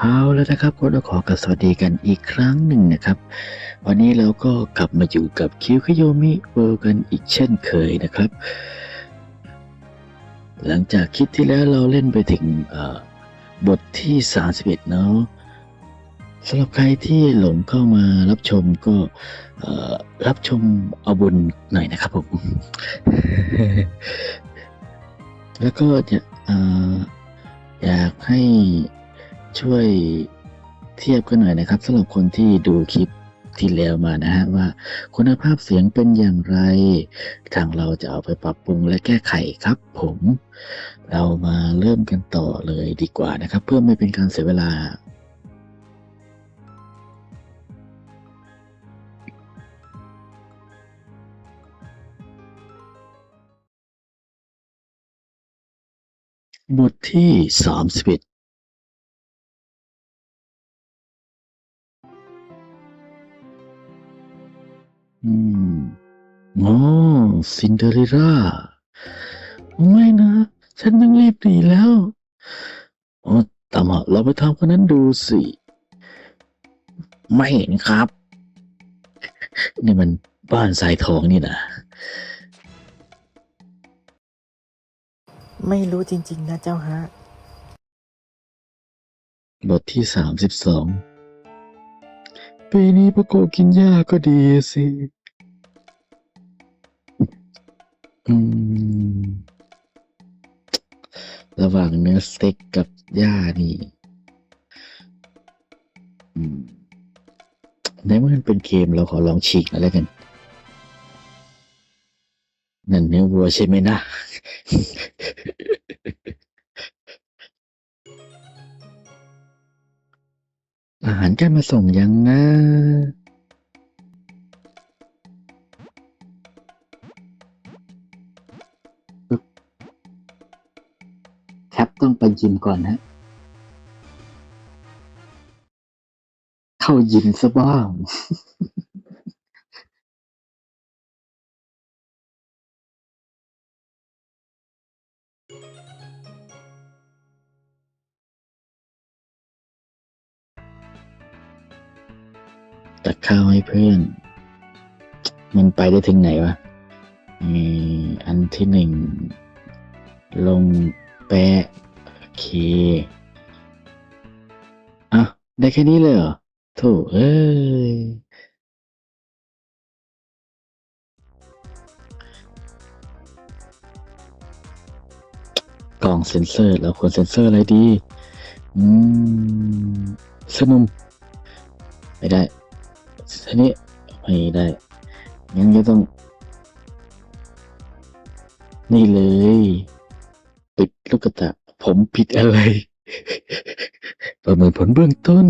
เอาแล้วนะครับก็ต้องขอกสวัสดีกันอีกครั้งหนึ่งนะครับ วันนี้เราก็กลับมาอยู่กับคิวคโยมิเวิลด์กันอีกเช่นเคยนะครับ หลังจากคลิปที่แล้วเราเล่นไปถึงบทที่ 31 เนาะสำหรับใครที่หลงเข้ามารับชมก็รับชมเอาบุญหน่อยนะครับผมแล้วก็จะออยากให้ ช่วยเทียบกันหน่อยนะครับสำหรับคนที่ดูคลิปที่แล้วมานะฮะว่าคุณภาพเสียงเป็นอย่างไร ทางเราจะเอาไปปรับปรุงและแก้ไขครับผม เรามาเริ่มกันต่อเลยดีกว่านะครับ เพื่อไม่เป็นการเสียเวลา บทที่ 31 อ็ดอืมอ๋อซินเดอเรลล่าไม่นะ ฉันต้องรีบหนีแล้วอ๋อตามมาเราไปทำคนนั้นดูสิ ไม่เห็นครับ นี่มันบ้านสายทองนี่นะ ไม่รู้จริง ๆ นะเจ้าฮะ บทที่สามสิบสอง ปีนี้พระโกกินหญ้าก็ดีสิ อืม ระหว่างเนื้อสเต็กกับหญ้านี่ อืมในเมื่อมันเป็นเกมเราขอลองฉีกอยแล้วกัน นั่นเนื้อวัวใช่ไหมนะาหารกันมาส่งยังนะครับต้องไปยิมก่อนฮะ เข้ายิมซะบ้าง กข้าวให้เพื่อน มันไปได้ถึงไหนวะอันที่หนึ่ง ลงแปะโอเคอะได้แค่นี้เลยเหรอโถเอ้ยกล่องเซ็นเซอร์เราควรเซ็นเซอร์อะไรดี อืมสนุมไม่ได้ ทีนี้ไม่ได้งั้นก็ต้อง นี่เลย ปิดลูกตาผมผิดอะไร ประเมินผลเบื้องต้น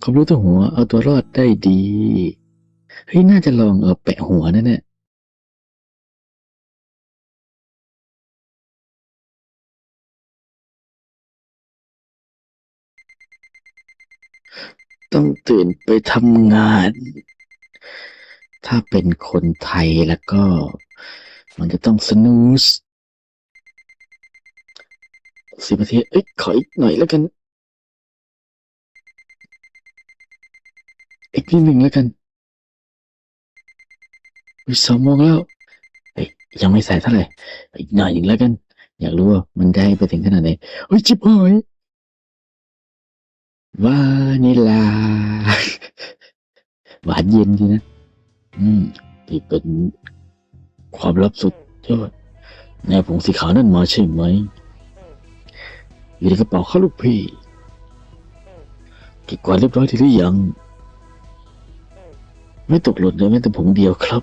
ความรู้ตัวหัวเอาตัวรอดได้ดี เฮ้ย น่าจะลองเอาแปะหัวนั่นแหละ ต้องตื่นไปทำงาน ถ้าเป็นคนไทยแล้วก็ มันจะต้องสนูสสิบนาทีเอ้ยขออีกหน่อยแล้วกัน อีกนิดหนึ่งแล้วกันวิสองโมงแล้วเอ้ยยังไม่ใส่เท่าไหร่อีกหน่อยหนึ่งแล้วกัน อยากรู้ว่ามันได้ไปถึงขนาดไหนเฮ้ยจิบหอย วานิลา หวานเย็นดีนะ อืมที่เป็นความลับสุดยอดแนวผงสีขาวนั่นมาใช่ไหม อยู่ในกระเป๋าข้าลูกพี่เก็บกวาดเรียบร้อยทีหรือยัง ไม่ตกหล่นเลยแม้แต่ผงเดียวครับ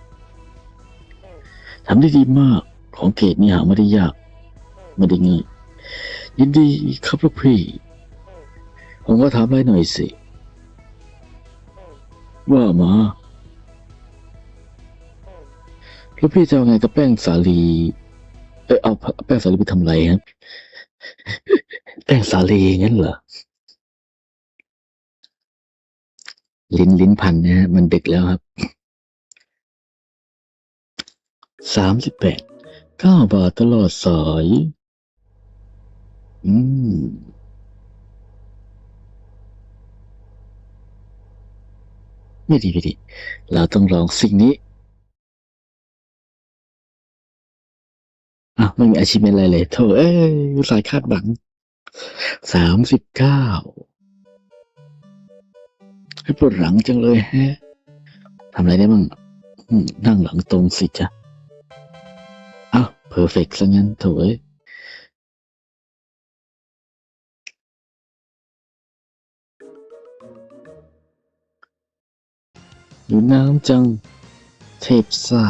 ทำได้ดีมากของเกรดนี่หาไม่ได้ยาก ไม่ได้ง่ายยินดีครับลูกพี่ ผมก็ถามอะไรหน่อยสิ ว่ามาแลูกพี่จะเอาไงกับแป้งสาลี เออเอาแป้งสาลีไปทำไรครับแป้งสาลีงั้นเหรอ ลิ้นลิ้นพันนะฮะ มันดึกแล้วครับ สามสิบแปดเก้าบาทตลอดสาย อืม ไม่ดีไม่ดี เราต้องลองสิ่งนี้อ้าวไม่มีอาชีพอะไรเลยโถเอ้ยสายคาดหวังสามสิบเก้าให้ปวดหลังจังเลยแฮะทำอะไรได้บ้างนั่งหลังตรงสิจ๊ะอ้าวเพอร์เฟกต์ซะงั้นโถเอ้ย อยู่น้ำจัง เทพซ่า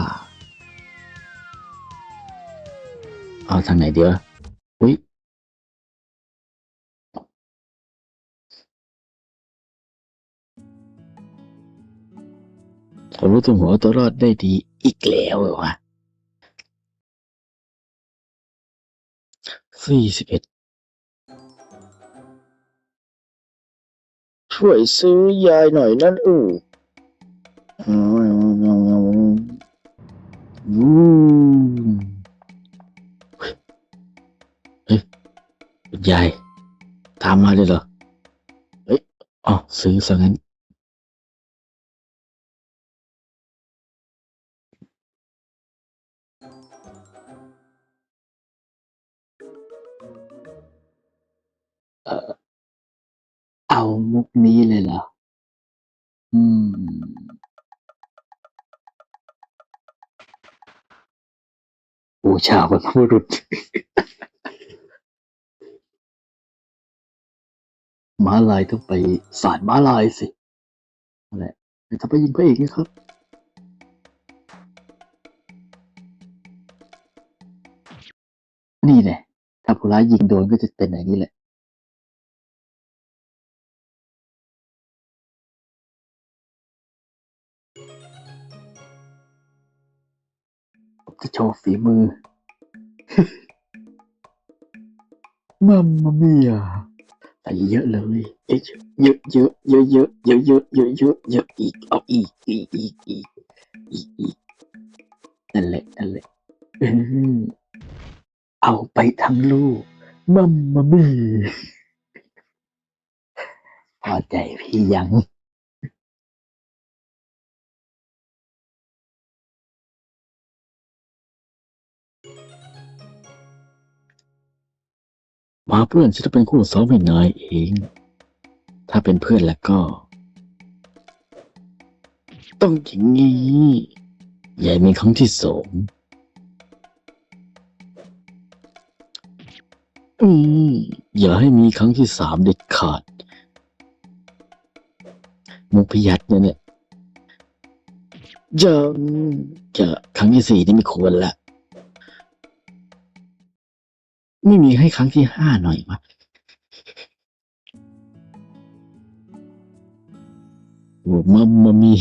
เอาทางไหนเดียวอุ้ยผมรู้ตัวหัวตัวรอดได้ดีอีกแล้วเหรอวะสี่สิบเอ็ดช่วยซื้อยายหน่อยนั่นอู้ เฮ้ยคุณยายตามมาเลยเหรอ เฮ้ยอ๋อซื้อซะงั้น บูชาบรรพบุรุษม้าลายต้องไปสารม้าลายสินั่นแหละถ้าไปยิงพระเอกนะครับนี่แหละถ้าผู้ร้ายยิงโดนก็จะเป็นอย่างนี้แหละ จะโชว์ฝีมือ มัมมาเมียใส่เยอะเลย เยอะเยอะเยอะเยอะเยอะเยอะเยอะเยอะเยอะเยอะอีก เอาอีกอีกอีกอีกอีกอีกนั่นแหละนั่นแหละเออเอาไปทั้งลูก มัมมามีพอใจพี่ยัง มาเพื่อนฉันจะเป็นคู่ซ้อมให้นายเอง ถ้าเป็นเพื่อนแล้วก็ ต้องอย่างนี้ย่ามีครั้งที่สองอืมอย่าให้มีครั้งที่สามเด็ดขาด มุกพิยัดเนี่ยเนี่ยจะจะครั้งที่สี่นี่ไม่ควรละ ไม่มีให้ครั้งที่ห้าหน่อยวะโอ้มัมมามี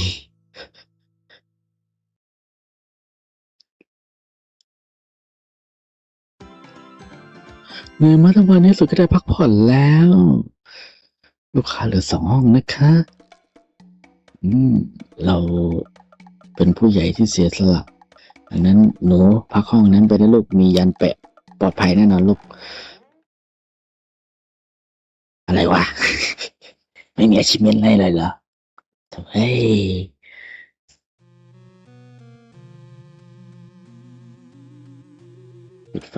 เหนื่อยมาทั้งวันนี้สุดก็ได้พักผ่อนแล้ว ลูกค้าเหลือสองห้องนะคะ อืม เราเป็นผู้ใหญ่ที่เสียสละดังนั้นหนูพักห้องนั้นไปนะลูกมียันแปะ ปลอดภัยแน่นอนลูก อะไรวะ ไม่มีอาชีพอะไรเลยเหรอเฮ้ยปิดไฟ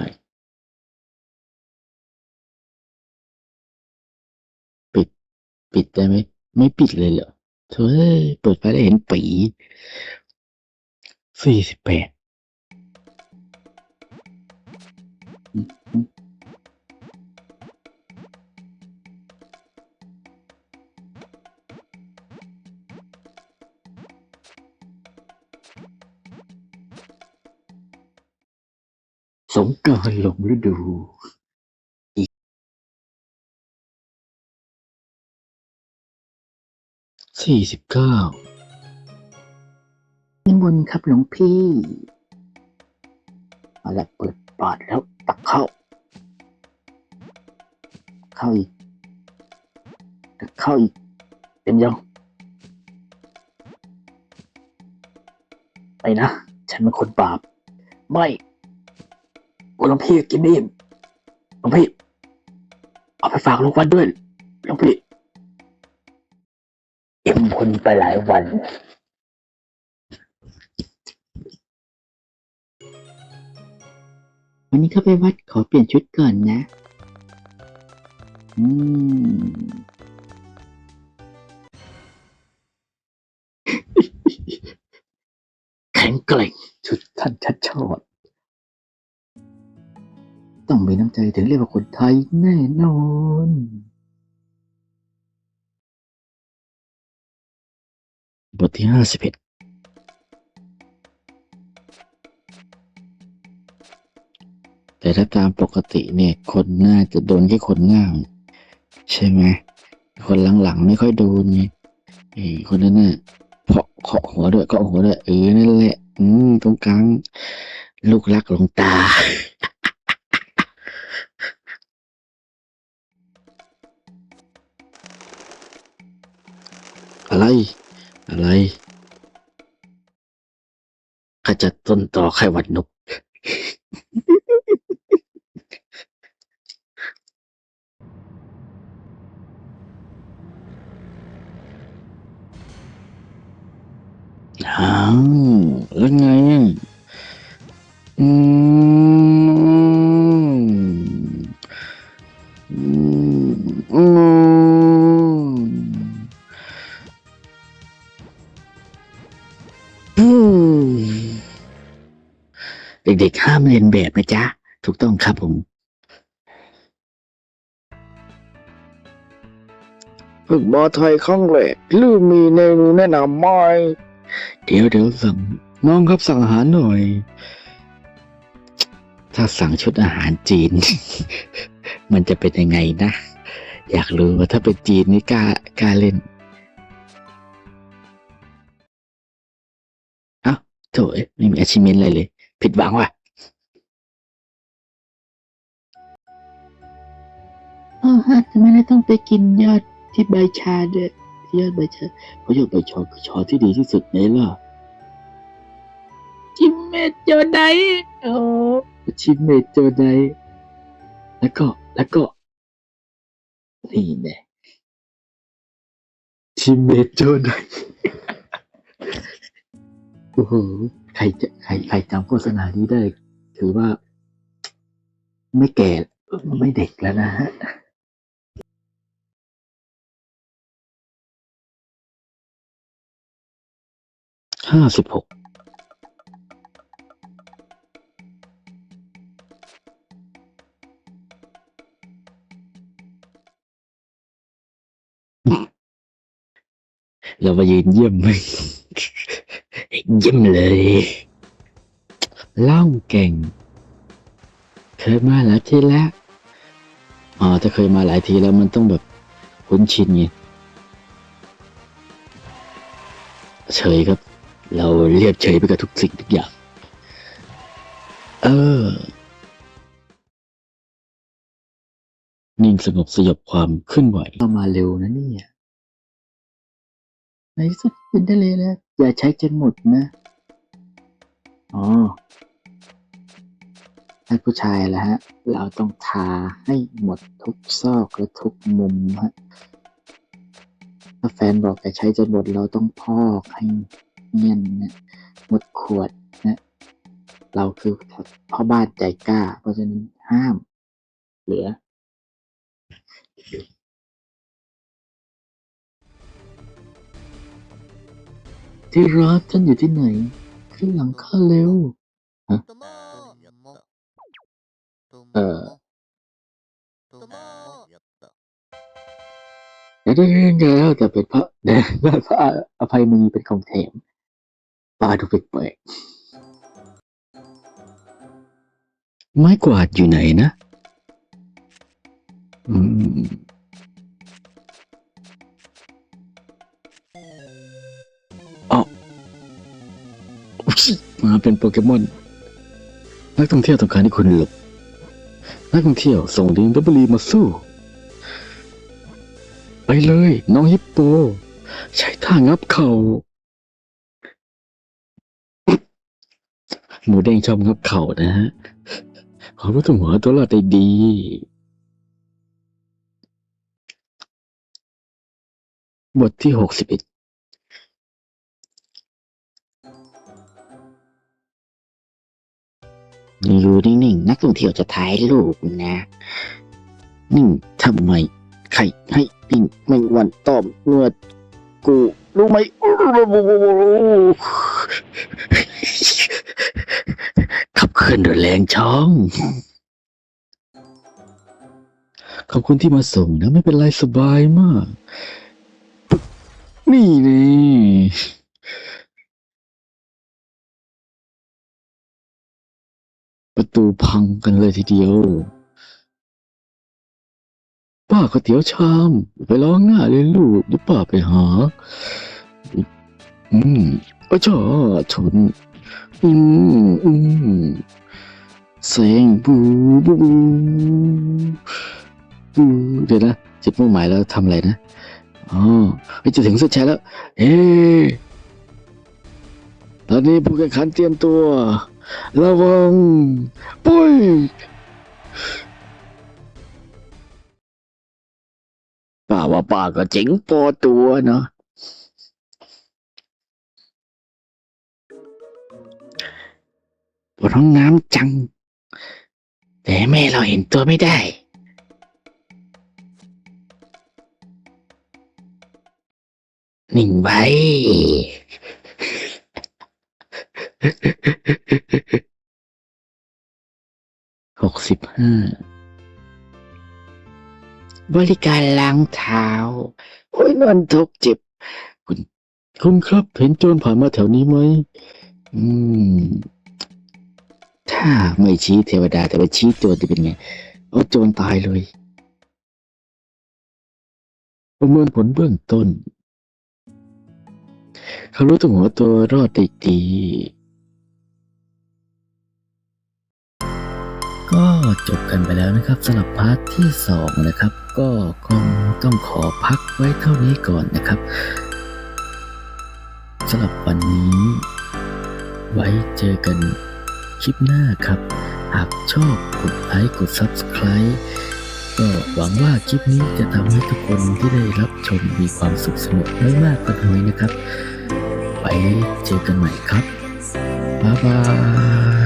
ปิด ปิดได้ไหม ไม่ปิดเลยเหรอเฮ้ยเปิดไฟได้เห็นปีสี่สิบแปด กรารลงฤดูสี่สิบเก้านิมนต์ครับหลวงพี่เอาละเปิดปอดแล้วตักเข้า เข้าอีกตักเข้าอีกเต็มยังไปนะ ฉันเป็นคนบาป ไม่ หลวงพี่กินอิ่มหลวงพี่ เอาไปฝากลูกวัดด้วยหลวงพี่เอ็มคนไปหลายวัน วันนี้เข้าไปวัดขอเปลี่ยนชุดก่อนนะ อืม แข็งแกร่งชุดท่านชัดชอด ต้องมีน้ำใจถึงเรียกว่าคนไทยแน่นอนบทที่ห้าสิบเอ็ดแต่ถ้าตามปกติเนี่ย คนน่าจะโดนแค่คนง่างใช่ไหม คนหลังๆไม่ค่อยโดนไงเอ้คนนั้นน่ะเพาะเคาะหัวด้วยเคาะหัวด้วยเออนั่นแหละ อืมตรงกลาง ลูกรักหลวงตา อะไรอะไรข้าจะต้นต่อไขหวัดนก อ้าวแล้วไงอะอืม เด็กๆห้ามเรียนแบบนะจ๊ะ ถูกต้องครับผม ฝึกบอไทยครั้งแรกลืมมีเมนูแนะนำไหมเดี๋ยวเดี๋ยวสั่งน้องครับสั่งอาหารหน่อย ถ้าสั่งชุดอาหารจีน มันจะเป็นยังไงนะ อยากรู้ว่าถ้าเป็นจีนนี่กล้ากล้าเล่นเอ้าโถเอ้ยไม่มีอาชิเมนอะไรเลย ผิดหวังว่ะอ๋อฮะทำไมเราต้องไปกินยอดที่ใบชาด้วยยอดใบชาเพราะยอดใบชาคือชาที่ดีที่สุดในล่ะจิมเมจโจไดโอ้ชิมเมจโจไดแล้วก็แล้วก็ นี่แน่ชิมเมจโจไดโอ้โห ใครจะใครใครจำโฆษณานี้ได้ ถือว่าไม่แก่ไม่เด็กแล้วนะฮะห้าสิบหกเรามายืนเยี่ยมไหม เยี่ยมเลยเล่าเก่ง เคยมาหลายทีแล้วอ๋อถ้าเคยมาหลายทีแล้วมันต้องแบบคุ้นชินไงเฉยครับ เราเรียบเฉยไปกับทุกสิ่งทุกอย่าง เออ นิ่งสงบสยบความเคลื่อนไหวเข้ามาเร็วนะเนี่ยในที่สุดเป็นทะเลแล้ว อย่าใช้จนหมดนะ อ๋อให้ผู้ชายแล้วฮะ เราต้องทาให้หมดทุกซอกและทุกมุมฮะ ถ้าแฟนบอกอย่าใช้จนหมดเราต้องพอกให้เนียนนะหมดขวดนะ เราคือพ่อบ้านใจกล้า เพราะฉะนั้นห้าม เหลือ ที่รักฉันอยู่ที่ไหน ขึ้นหลังข้าเร็ว เออเดี๋ยวได้เรื่องแล้วแต่เป็นพระเดี๋ยพระอภัยมณีเป็นของแถมปลาดูแปลกๆไม้กวาดอยู่ไหนนะ อืม มาเป็นโปเกมอน นักท่องเที่ยวต้องการให้คุณหลบ นักท่องเที่ยวส่งลิงดับเบิลีมาสู้ ไปเลย น้องฮิปโป ใช้ท่างับเขา่าหมูแดงชอบงับเข่านะฮะขอรู้ตัวหัวตัวรอดได้ดีบทที่หกสิบเอ็ด อยู่นิ่งๆนักท่องเที่ยวจะถ่ายรูปนะ นิ่งทำไมใครให้นิ่งไม่วันตอมเมื่อกูรู้ไหมขับเคลื่อนโดยแรงช่อง ขอบคุณที่มาส่งนะ ไม่เป็นไรสบายมาก นี่นี่ ตูพังกันเลยทีเดียว ป้าก๋วยเตี๋ยวชาม ไปร้องหน้าเลยลูกเดี๋ยวป้าไปหา อืมเอ้าจ้าชนอืมอืมเสียงบูบูบูบูเดี๋ยวนะจุดมุ่งหมายแล้วทำอะไรนะอ๋อไปจะถึงเส้นชัยแล้วเฮ้ตอนนี้ผู้แข่งขันเตรียมตัว ระวัง ปุ้ยป้าว่าป้าก็เจ๋งพอตัวเนาะปวดห้องน้ำจัง แต่แม่เราเห็นตัวไม่ได้ นิ่งไว้ หกสิบห้าบริการล้างเท้า โอ้ยนอนทุกเจ็บ คุณคุณครับเห็นโจรผ่านมาแถวนี้ไหม อืม ถ้าไม่ชี้เทวดา แต่ว่าชี้โจรจะเป็นไงเอาโจรตายเลย ประเมินผลเบื้องต้น เขารู้ตัวหัวตัวรอดได้ดี จบกันไปแล้วนะครับสำหรับพาร์ทที่สองนะครับ ก็คงต้องขอพักไว้เท่านี้ก่อนนะครับสำหรับวันนี้ ไว้เจอกันคลิปหน้าครับ หากชอบกดไลค์กด Subscribe ก็หวังว่าคลิปนี้จะทำให้ทุกคนที่ได้รับชมมีความสุขสนุกไม่มากก็น้อยนะครับไว้เจอกันใหม่ครับ บ๊ายบาย